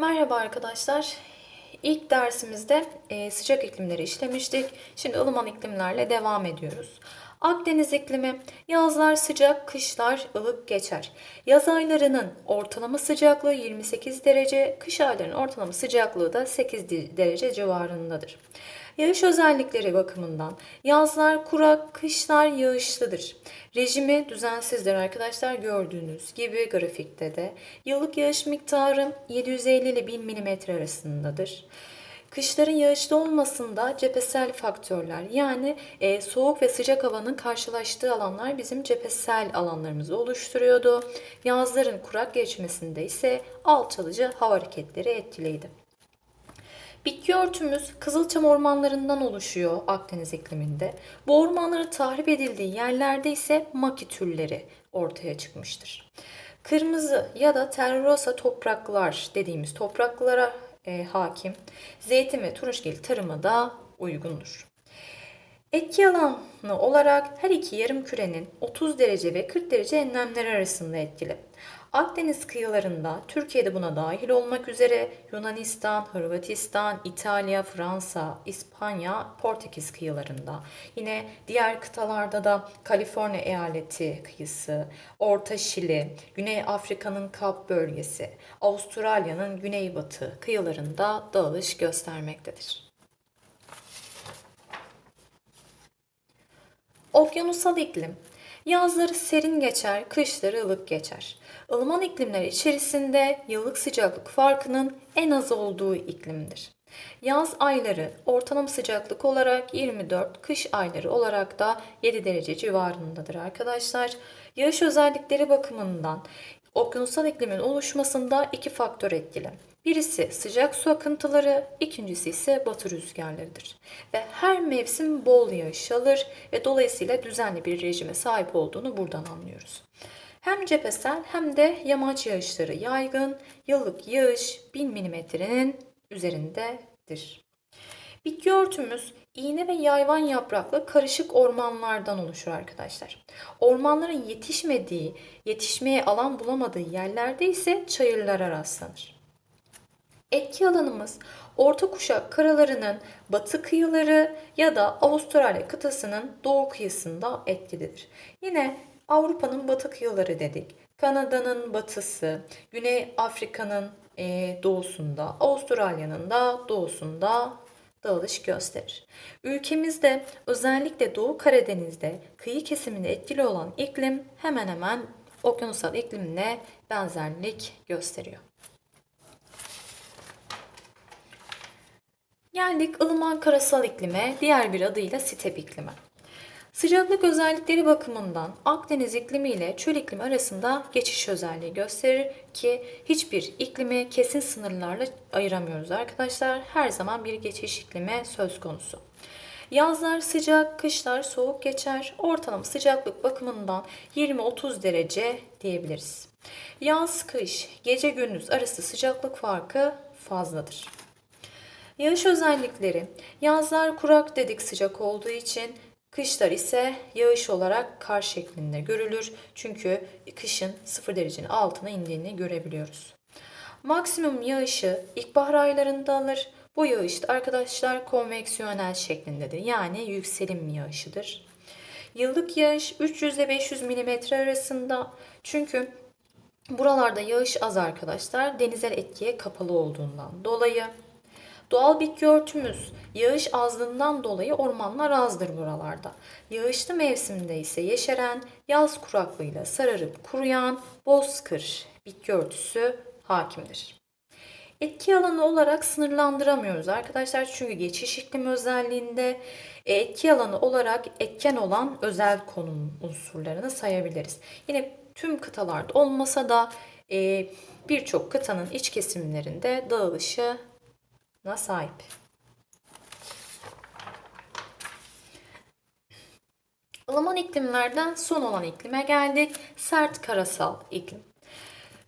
Merhaba arkadaşlar. İlk dersimizde e, sıcak iklimleri işlemiştik. Şimdi ılıman iklimlerle devam ediyoruz. Akdeniz iklimi yazlar sıcak, kışlar ılık geçer. Yaz aylarının ortalama sıcaklığı 28 derece, kış aylarının ortalama sıcaklığı da 8 di- derece civarındadır. Yağış özellikleri bakımından yazlar kurak, kışlar yağışlıdır. Rejimi düzensizdir arkadaşlar gördüğünüz gibi grafikte de. Yıllık yağış miktarı 750 ile 1000 mm arasındadır. Kışların yağışlı olmasında cephesel faktörler yani e, soğuk ve sıcak havanın karşılaştığı alanlar bizim cephesel alanlarımızı oluşturuyordu. Yazların kurak geçmesinde ise alçalıcı hava hareketleri etkiliydi. Bitki örtümüz Kızılçam ormanlarından oluşuyor Akdeniz ikliminde. Bu ormanların tahrip edildiği yerlerde ise maki türleri ortaya çıkmıştır. Kırmızı ya da terrosa topraklar dediğimiz topraklara e, hakim zeytin ve turunçgil tarıma da uygundur. Etki alanı olarak her iki yarım kürenin 30 derece ve 40 derece enlemleri arasında etkili. Akdeniz kıyılarında Türkiye'de buna dahil olmak üzere Yunanistan, Hırvatistan, İtalya, Fransa, İspanya, Portekiz kıyılarında. Yine diğer kıtalarda da Kaliforniya eyaleti kıyısı, Orta Şili, Güney Afrika'nın Kap bölgesi, Avustralya'nın güneybatı kıyılarında dağılış göstermektedir. Okyanusal iklim. Yazları serin geçer, kışları ılık geçer. Ilıman iklimler içerisinde yıllık sıcaklık farkının en az olduğu iklimdir. Yaz ayları ortalama sıcaklık olarak 24, kış ayları olarak da 7 derece civarındadır arkadaşlar. Yağış özellikleri bakımından okyanusal iklimin oluşmasında iki faktör etkili. Birisi sıcak su akıntıları, ikincisi ise batı rüzgarlarıdır. Ve her mevsim bol yağış alır ve dolayısıyla düzenli bir rejime sahip olduğunu buradan anlıyoruz. Hem cephesel hem de yamaç yağışları yaygın, yıllık yağış 1000 mm'nin üzerindedir. Bitki örtümüz iğne ve yayvan yapraklı karışık ormanlardan oluşur arkadaşlar. Ormanların yetişmediği, yetişmeye alan bulamadığı yerlerde ise çayırlara rastlanır. Etki alanımız orta kuşak karalarının batı kıyıları ya da Avustralya kıtasının doğu kıyısında etkilidir. Yine Avrupa'nın batı kıyıları dedik. Kanada'nın batısı, Güney Afrika'nın e, doğusunda, Avustralya'nın da doğusunda dağılış gösterir. Ülkemizde özellikle Doğu Karadeniz'de kıyı kesiminde etkili olan iklim hemen hemen okyanusal iklimle benzerlik gösteriyor. Geldik ılıman karasal iklime, diğer bir adıyla step iklime. Sıcaklık özellikleri bakımından Akdeniz iklimi ile çöl iklimi arasında geçiş özelliği gösterir ki hiçbir iklimi kesin sınırlarla ayıramıyoruz arkadaşlar. Her zaman bir geçiş iklimi söz konusu. Yazlar sıcak, kışlar soğuk geçer. Ortalama sıcaklık bakımından 20-30 derece diyebiliriz. Yaz, kış, gece gündüz arası sıcaklık farkı fazladır. Yağış özellikleri. Yazlar kurak dedik sıcak olduğu için, kışlar ise yağış olarak kar şeklinde görülür. Çünkü kışın 0 derecenin altına indiğini görebiliyoruz. Maksimum yağışı ilkbahar aylarında alır. Bu yağış da arkadaşlar konveksiyonel şeklindedir. Yani yükselim yağışıdır. Yıllık yağış 300 ile 500 mm arasında. Çünkü buralarda yağış az arkadaşlar. Denizel etkiye kapalı olduğundan dolayı. Doğal bitki örtümüz yağış azlığından dolayı ormanlar azdır buralarda. Yağışlı mevsimde ise yeşeren, yaz kuraklığıyla sararıp kuruyan bozkır bitki örtüsü hakimdir. Etki alanı olarak sınırlandıramıyoruz arkadaşlar çünkü geçiş iklimi özelliğinde e, etki alanı olarak etken olan özel konum unsurlarını sayabiliriz. Yine tüm kıtalarda olmasa da e, birçok kıtanın iç kesimlerinde dağılışı na sahip. Ilıman iklimlerden son olan iklime geldik. Sert karasal iklim.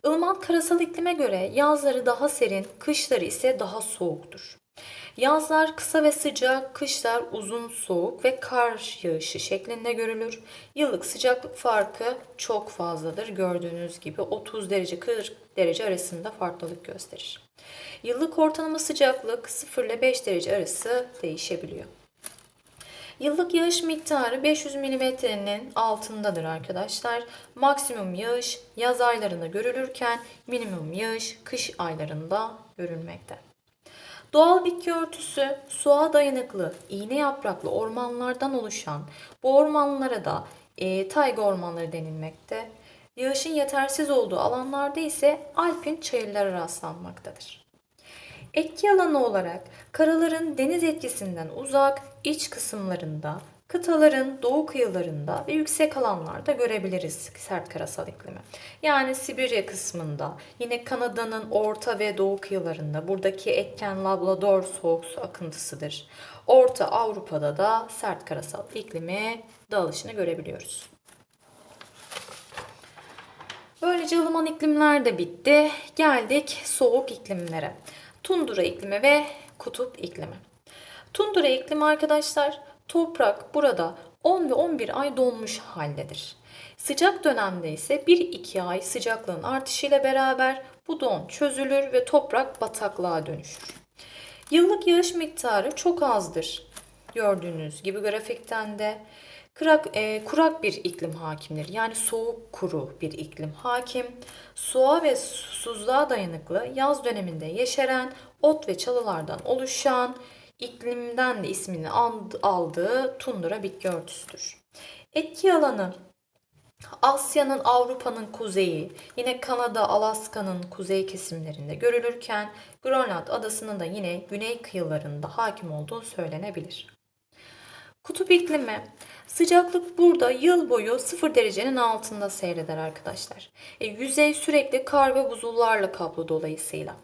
Ilıman karasal iklime göre yazları daha serin, kışları ise daha soğuktur. Yazlar kısa ve sıcak, kışlar uzun soğuk ve kar yağışı şeklinde görülür. Yıllık sıcaklık farkı çok fazladır. Gördüğünüz gibi 30 derece 40 derece arasında farklılık gösterir. Yıllık ortalama sıcaklık 0 ile 5 derece arası değişebiliyor. Yıllık yağış miktarı 500 milimetrenin altındadır arkadaşlar. Maksimum yağış yaz aylarında görülürken minimum yağış kış aylarında görülmekte. Doğal bitki örtüsü suğa dayanıklı, iğne yapraklı ormanlardan oluşan bu ormanlara da e, tayga ormanları denilmekte. Yağışın yetersiz olduğu alanlarda ise alpin çayırlara rastlanmaktadır. Etki alanı olarak karaların deniz etkisinden uzak iç kısımlarında, kıtaların doğu kıyılarında ve yüksek alanlarda görebiliriz sert karasal iklimi. Yani Sibirya kısmında, yine Kanada'nın orta ve doğu kıyılarında buradaki etken Labrador soğuk su akıntısıdır. Orta Avrupa'da da sert karasal iklimi dağılışını görebiliyoruz. Böylece ılıman iklimler de bitti. Geldik soğuk iklimlere. Tundra iklimi ve kutup iklimi. Tundra iklimi arkadaşlar toprak burada 10 ve 11 ay donmuş haldedir. Sıcak dönemde ise 1-2 ay sıcaklığın artışıyla beraber bu don çözülür ve toprak bataklığa dönüşür. Yıllık yağış miktarı çok azdır. Gördüğünüz gibi grafikten de kurak, e, kurak bir iklim hakimdir. Yani soğuk kuru bir iklim hakim. Suğa ve susuzluğa dayanıklı yaz döneminde yeşeren ot ve çalılardan oluşan iklimden de ismini aldığı tundra bitki örtüsüdür. Etki alanı Asya'nın Avrupa'nın kuzeyi, yine Kanada, Alaska'nın kuzey kesimlerinde görülürken Grönland adasının da yine güney kıyılarında hakim olduğu söylenebilir. Kutup iklimi sıcaklık burada yıl boyu 0 derecenin altında seyreder arkadaşlar. E, yüzey sürekli kar ve buzullarla kaplı dolayısıyla.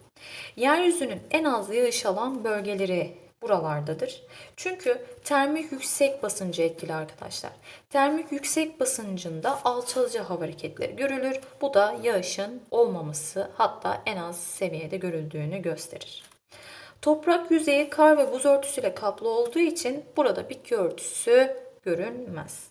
Yeryüzünün en az yağış alan bölgeleri buralardadır. Çünkü termik yüksek basıncı etkili arkadaşlar. Termik yüksek basıncında alçalıcı hava hareketleri görülür. Bu da yağışın olmaması hatta en az seviyede görüldüğünü gösterir. Toprak yüzeyi kar ve buz örtüsüyle kaplı olduğu için burada bitki örtüsü görünmez.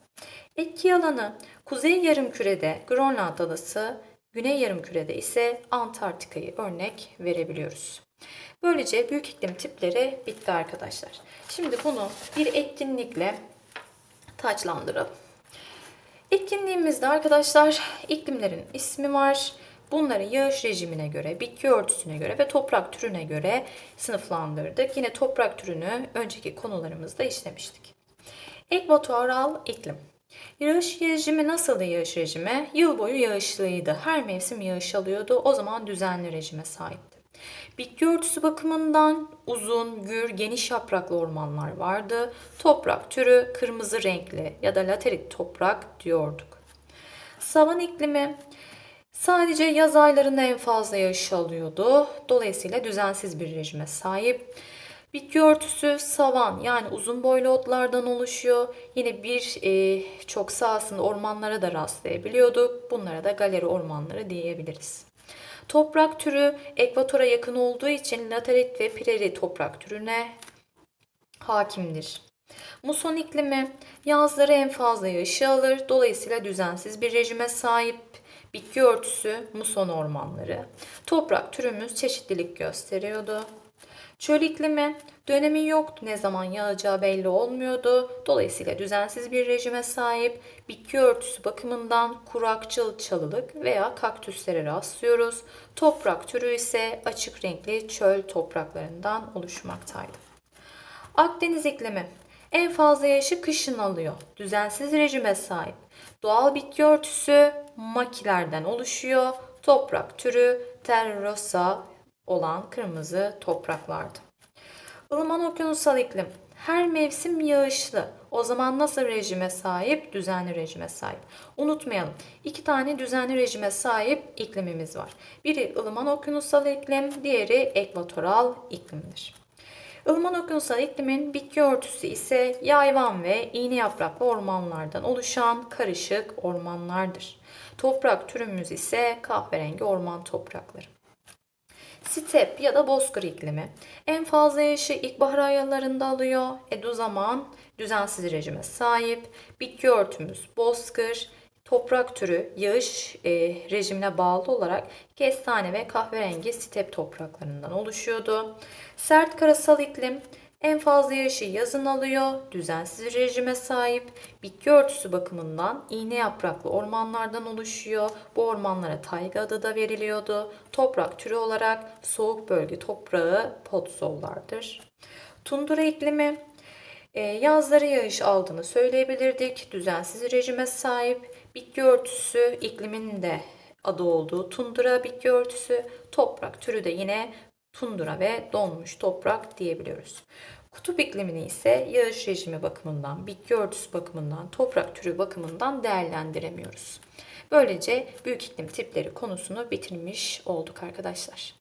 Etki alanı kuzey yarımkürede Grönland adası, güney yarımkürede ise Antarktika'yı örnek verebiliyoruz. Böylece büyük iklim tipleri bitti arkadaşlar. Şimdi bunu bir etkinlikle taçlandıralım. Etkinliğimizde arkadaşlar iklimlerin ismi var. Bunları yağış rejimine göre, bitki örtüsüne göre ve toprak türüne göre sınıflandırdık. Yine toprak türünü önceki konularımızda işlemiştik. Ekvatoral iklim. Yağış rejimi nasıldı yağış rejimi? Yıl boyu yağışlıydı. Her mevsim yağış alıyordu. O zaman düzenli rejime sahipti. Bitki örtüsü bakımından uzun, gür, geniş yapraklı ormanlar vardı. Toprak türü kırmızı renkli ya da laterit toprak diyorduk. Savan iklimi sadece yaz aylarında en fazla yağış alıyordu. Dolayısıyla düzensiz bir rejime sahip. Bitki örtüsü savan yani uzun boylu otlardan oluşuyor. Yine bir e, çok sahasında ormanlara da rastlayabiliyorduk. Bunlara da galeri ormanları diyebiliriz. Toprak türü ekvatora yakın olduğu için laterit ve pireri toprak türüne hakimdir. Muson iklimi yazları en fazla yağışı alır. Dolayısıyla düzensiz bir rejime sahip. Bitki örtüsü muson ormanları. Toprak türümüz çeşitlilik gösteriyordu. Çöl iklimi dönemi yoktu. Ne zaman yağacağı belli olmuyordu. Dolayısıyla düzensiz bir rejime sahip bitki örtüsü bakımından kurakçıl çalılık veya kaktüslere rastlıyoruz. Toprak türü ise açık renkli çöl topraklarından oluşmaktaydı. Akdeniz iklimi en fazla yaşı kışın alıyor. Düzensiz rejime sahip. Doğal bitki örtüsü makilerden oluşuyor. Toprak türü terrosa olan kırmızı topraklardı. Ilıman okyanusal iklim her mevsim yağışlı. O zaman nasıl rejime sahip? Düzenli rejime sahip. Unutmayalım. iki tane düzenli rejime sahip iklimimiz var. Biri ılıman okyanusal iklim, diğeri ekvatoral iklimdir. Ilıman okyanusal iklimin bitki örtüsü ise yayvan ve iğne yapraklı ormanlardan oluşan karışık ormanlardır. Toprak türümüz ise kahverengi orman toprakları. Step ya da bozkır iklimi. En fazla yaşı ilkbahar aylarında alıyor. Edu zaman düzensiz rejime sahip. Bitki örtümüz bozkır. Toprak türü yağış e, rejimine bağlı olarak kestane ve kahverengi step topraklarından oluşuyordu. Sert karasal iklim en fazla yağışı yazın alıyor, düzensiz rejime sahip, bitki örtüsü bakımından iğne yapraklı ormanlardan oluşuyor. Bu ormanlara tayga adı da veriliyordu. Toprak türü olarak soğuk bölge toprağı podzollardır. Tundra iklimi e, yazları yağış aldığını söyleyebilirdik. Düzensiz rejime sahip bitki örtüsü ikliminin de adı olduğu tundra bitki örtüsü. Toprak türü de yine tundra ve donmuş toprak diyebiliyoruz. Kutup iklimini ise yağış rejimi bakımından, bitki örtüsü bakımından, toprak türü bakımından değerlendiremiyoruz. Böylece büyük iklim tipleri konusunu bitirmiş olduk arkadaşlar.